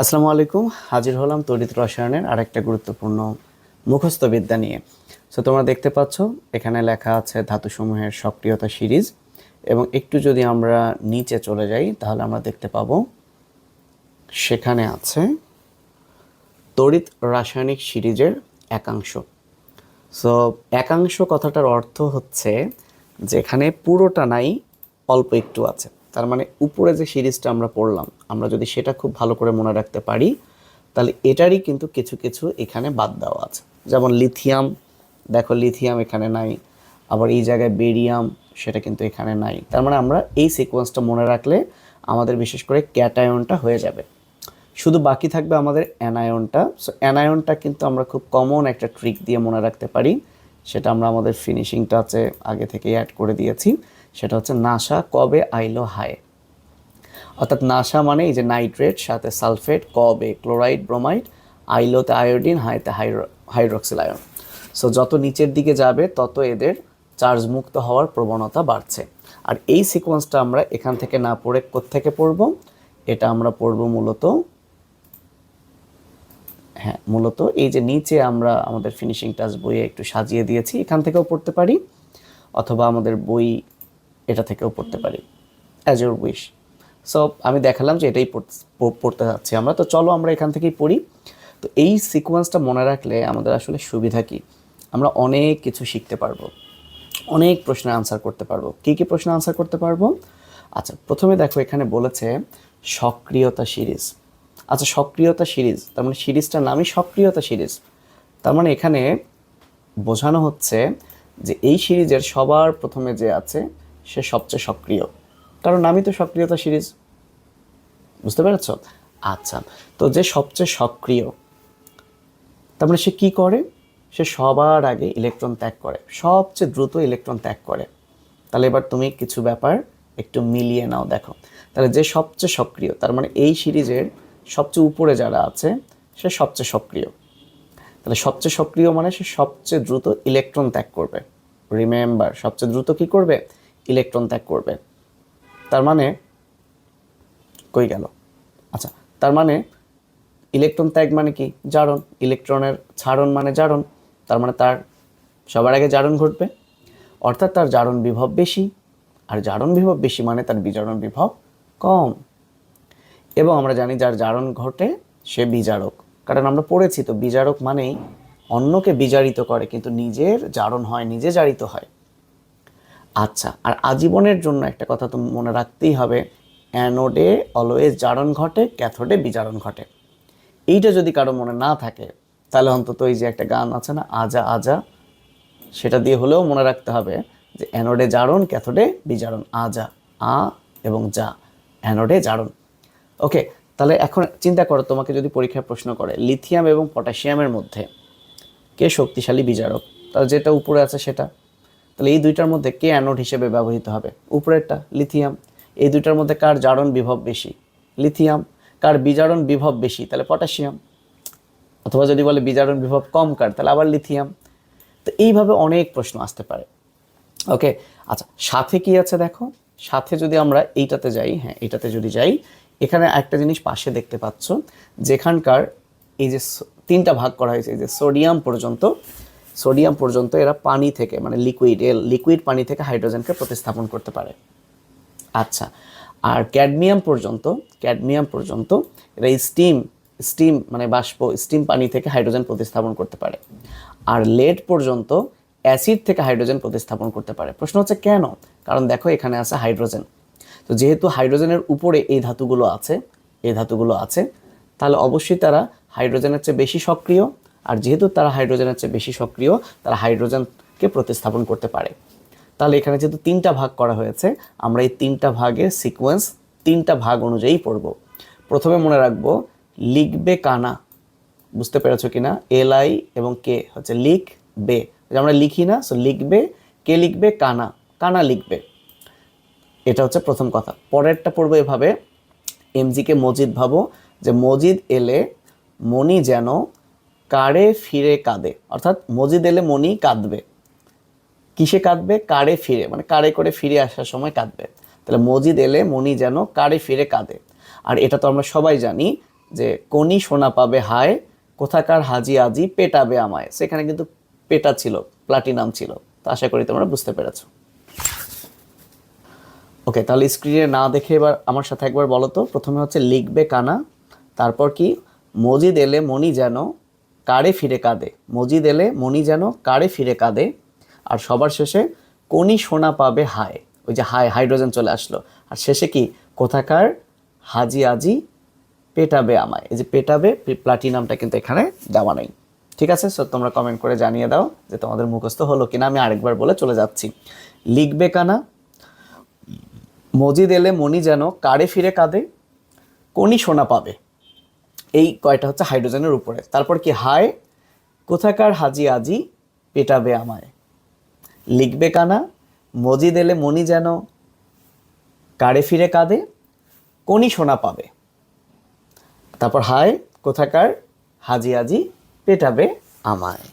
আসসালামু আলাইকুম। হাজির হলাম তড়িৎ রসায়নের আরেকটা গুরুত্বপূর্ণ মুখস্থ বিদ্যা নিয়ে। সো তোমরা দেখতে পাচ্ছ, এখানে লেখা আছে ধাতুসমূহের সক্রিয়তা সিরিজ। এবং একটু যদি আমরা নিচে চলে যাই, তাহলে আমরা দেখতে পাবো, সেখানে আছে তড়িৎ রাসায়নিক সিরিজের একাংশ। সো একাংশ কথাটার অর্থ হচ্ছে, যেখানে পুরোটা নাই, অল্প একটু আছে। তার মানে উপরে যে সিরিজটা আমরা পড়লাম, আমরা যদি সেটা খুব ভালো করে মনে রাখতে পারি, তাহলে এটারই কিন্তু কিছু কিছু এখানে বাদ দেওয়া আছে। যেমন লিথিয়াম, দেখো লিথিয়াম এখানে নাই, আবার এই জায়গায় বেরিয়াম, সেটা কিন্তু এখানে নাই। তার মানে আমরা এই সিকোয়েন্সটা মনে রাখলে আমাদের বিশেষ করে ক্যাটায়নটা হয়ে যাবে। শুধু বাকি থাকবে আমাদের অ্যানায়নটা সো অ্যানায়নটা কিন্তু আমরা খুব কমন একটা ট্রিক দিয়ে মনে রাখতে পারি, সেটা আমরা আমাদের ফিনিশিং টাচে আগে থেকেই অ্যাড করে দিয়েছি। সেটা হচ্ছে নাসা, কবে আইলো হায়? অর্থাৎ নাসা মানে এই যে নাইট্রেট, সাথে সালফেট, কবে? ক্লোরাইড ব্রোমাইড, আইলোতে আয়োডিন হাইতে হাইড্রো হাইড্রক্সিল আয়ন সো যত নিচের দিকে যাবে, তত এদের চার্জ মুক্ত হওয়ার প্রবণতা বাড়ছে। আর এই সিকোয়েন্সটা আমরা এখান থেকে না পড়ে কোত্থেকে পড়ব? এটা আমরা পড়ব মূলত হ্যাঁ মূলত এই যে নিচে আমরা আমাদের ফিনিশিং টাচ বইয়ে একটু সাজিয়ে দিয়েছি, এখান থেকেও পড়তে পারি। অথবা আমাদের বই এটা থেকেও পড়তে পারি অ্যাজ ইউর উইশ সো আমি দেখালাম যে এটাই পড়তে- যাচ্ছি আমরা। তো চলো আমরা এখান থেকেই পড়ি। তো এই সিকোয়েন্সটা মনে রাখলে আমাদের আসলে সুবিধা কী? আমরা অনেক কিছু শিখতে পারব, অনেক প্রশ্নের আনসার করতে পারব। কী কী প্রশ্ন আনসার করতে পারব? আচ্ছা প্রথমে দেখো এখানে বলেছে সক্রিয়তা সিরিজ। আচ্ছা সক্রিয়তা সিরিজ, তার মানে সিরিজটার নামই সক্রিয়তা সিরিজ। তার মানে এখানে বোঝানো হচ্ছে যে এই সিরিজের সবার প্রথমে যে আছে সে সবচেয়ে সক্রিয়। কারণ নামই তো সক্রিয়তা সিরিজ। বুঝতে পেরেছ? আচ্ছা তো যে সবচেয়ে সক্রিয়, তার মানে সে কী করে? সে সবার আগে ইলেকট্রন ত্যাগ করে। সবচেয়ে দ্রুত ইলেকট্রন ত্যাগ করে। তাহলে এবার তুমি কিছু ব্যাপার একটু মিলিয়ে নাও, দেখো। তাহলে যে সবচেয়ে সক্রিয়, তার মানে এই সিরিজের সবচেয়ে উপরে যারা আছে, সে সবচেয়ে সক্রিয়। তাহলে সবচেয়ে সক্রিয় মানে সে সবচেয়ে দ্রুত ইলেকট্রন ত্যাগ করবে। রিমেম্বার সবচেয়ে দ্রুত কি করবে? ইলেকট্রন ত্যাগ করবে। তার মানে কই গেল? আচ্ছা তার মানে ইলেকট্রন ত্যাগ মানে কি? জারণ। ইলেকট্রনের ছাড়ন মানে জারণ। তার মানে তার সবার আগে জারণ ঘটবে। অর্থাৎ তার জারণ বিভব বেশি, আর জারণ বিভব বেশি মানে তার বিজারণ বিভব কম। এবং আমরা জানি যার জারণ ঘটে, সে বিজারক। কারণ আমরা পড়েছি তো বিজারক মানেই অন্যকে বিজারিত করে, কিন্তু নিজের জারণ হয়, নিজে জারিত হয়। আচ্ছা আর আজীবনের জন্য একটা কথা তো মনে রাখতেই হবে, অ্যানোডে অলওয়েজ জারণ ঘটে, ক্যাথোডে বিজারণ ঘটে। এইটা যদি কারও মনে না থাকে, তাহলে অন্তত এই যে একটা গান আছে না, আজা আজা, সেটা দিয়ে হলেও মনে রাখতে হবে যে অ্যানোডে জারণ, ক্যাথোডে বিজারণ, আজা, আ এবং যা অ্যানোডে জারণ। ওকে, তাহলে এখন চিন্তা করো, তোমাকে যদি পরীক্ষায় প্রশ্ন করে, লিথিয়াম এবং পটাশিয়ামের মধ্যে কে শক্তিশালী বিজারক? তাহলে যেটা উপরে আছে সেটা? তাহলে এই দুইটার মধ্যে কে অ্যানোড হিসেবে ব্যবহৃত হবে। উপরেরটা লিথিয়াম এই দুইটার মধ্যে কার জারণ বিভব বেশি? লিথিয়াম কার বিজারণ বিভব বেশি? তাহলে পটাশিয়াম অথবা যদি বলে বিজারণ বিভব কম কার, তাহলে আবার লিথিয়াম তো এইভাবে অনেক প্রশ্ন আসতে পারে। ওকে আচ্ছা সাথে কি আছে দেখো? সাথে যদি আমরা এইটাতে যাই হ্যাঁ এইটাতে যদি যাই, এখানে একটা জিনিস পাশে দেখতে পাচ্ছ, যেখানকার এই যে তিনটা ভাগ করা হয়েছে, এই যে সোডিয়াম পর্যন্ত সোডিয়াম পর্যন্ত এরা পানি থেকে মানে লিকুইড লিকুইড পানি থেকে হাইড্রোজেনকে প্রতিস্থাপন করতে পারে। আচ্ছা আর ক্যাডমিয়াম পর্যন্ত ক্যাডমিয়াম পর্যন্ত এরা স্টিম স্টিম মানে বাষ্প স্টিম পানি থেকে হাইড্রোজেন প্রতিস্থাপন করতে পারে। আর লেড পর্যন্ত অ্যাসিড থেকে হাইড্রোজেন প্রতিস্থাপন করতে পারে। প্রশ্ন হচ্ছে কেন? কারণ দেখো এখানে আছে হাইড্রোজেন তো যেহেতু হাইড্রোজেনের উপরে এই ধাতুগুলো আছে, এই ধাতুগুলো আছে, তাহলে অবশ্যই তারা হাইড্রোজেনের চেয়ে বেশি সক্রিয় আর যেহেতু তারা হাইড্রোজেনের চেয়ে বেশি সক্রিয়, তারা হাইড্রোজেনকে প্রতিস্থাপন করতে পারে। তাহলে এখানে যেহেতু তিনটা ভাগ করা হয়েছে, আমরা এই তিনটা ভাগের সিকোয়েন্স তিনটা ভাগ অনুযায়ী পড়ব। প্রথমে মনে রাখব, লিখবে কানা। বুঝতে পেরেছ কিনা? এল আই এবং কে হচ্ছে লিখ বে আমরা লিখি না সো লিখবে কে লিখবে, কানা। কানা লিখবে। এটা হচ্ছে প্রথম কথা। পরেরটা পড়ব এভাবে। এমজিকে মজিদ ভাবো, যে মজিদ এলে মনি যেন কারে ফিরে কাঁদে? অর্থাৎ মজিদ এলে মণি কাঁদবে। কিসে কাঁদবে? কারে ফিরে মানে কারে করে ফিরে আসার সময় কাঁদবে। তাহলে মজিদ এলে মণি যেন কারে ফিরে কাঁদে। আর এটা তো আমরা সবাই জানি যে কোনি সোনা পাবে হায়, কোথাকার হাজি আজি পেটাবে আমায়। সেখানে কিন্তু পেটা ছিল, প্লাটিনাম ছিল। তো আশা করি তোমরা বুঝতে পেরেছ। ওকে, তাহলে স্ক্রিনে না দেখে এবার আমার সাথে একবার বলো তো। প্রথমে হচ্ছে লিখবে কানা, তারপর কি? মজিদ এলে মনি যেন কারে ফিরে কাঁদে? মজিদ এলে মনি যেন কারে ফিরে কাঁদে? আর সবার শেষে কোনি সোনা পাবে হায়। ওই যে হায়, হাইড্রোজেন চলে আসলো। আর শেষে কি? কোথাকার হাজি আজি পেটাবে আমায়। এই যে পেটাবে প্লাটিনামটা কিন্তু এখানে দেওয়া নেই। ঠিক আছে? সো তোমরা কমেন্ট করে জানিয়ে দাও যে তোমাদের মুখস্থ হলো কিনা। আমি আরেকবার বলে চলে যাচ্ছি। লিখবে কানা? মজিদ এলে মনি যেন কারে ফিরে কাঁদে? কোনি সোনা পাবে? এই কয়টা হচ্ছে হাইড্রোজেনের উপরে। তারপর কি হায় কোথাকার হাজি আজি, পেটাবে আমায়। লিখবে কানা মজি এলে মনি যেন, কারে ফিরে কাঁদে, কোনি সোনা পাবে। তারপর হায় কোথাকার হাজি আজি, পেটাবে আমায়।